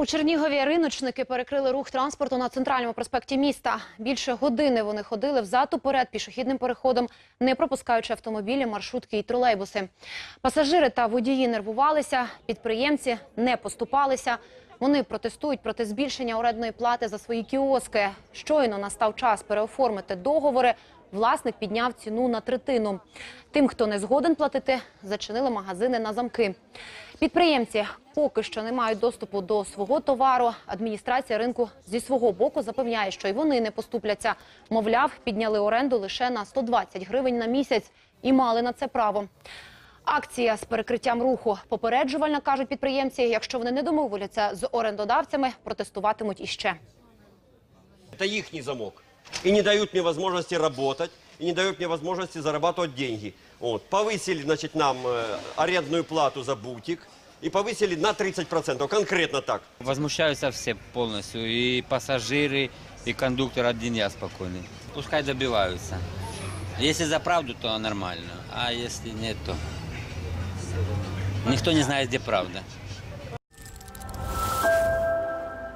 У Чернігові риночники перекрили рух транспорту на центральному проспекті міста. Більше години вони ходили взад уперед пішохідним переходом, не пропускаючи автомобілі, маршрутки і тролейбуси. Пасажири та водії нервувалися, підприємці не поступалися. Вони протестують проти збільшення орендної плати за свої кіоски. Щойно настав час переоформити договори. Власник підняв ціну на третину. Тим, хто не згоден платити, зачинили магазини на замки. Підприємці поки що не мають доступу до свого товару. Адміністрація ринку зі свого боку запевняє, що й вони не поступляться. Мовляв, підняли оренду лише на 120 гривень на місяць і мали на це право. Акція з перекриттям руху попереджувальна, кажуть підприємці. Якщо вони не домовляться з орендодавцями, протестуватимуть іще. Это их замок. И не дают мне возможности работать, и не дают мне возможности зарабатывать деньги. Вот. Повысили, значит, нам э, арендную плату за бутик и повысили на 30%, конкретно так. Возмущаются все полностью, и пассажиры, и кондуктор, один я спокойный. Пускай добиваются. Если за правду, то нормально, а если нет, то никто не знает, где правда.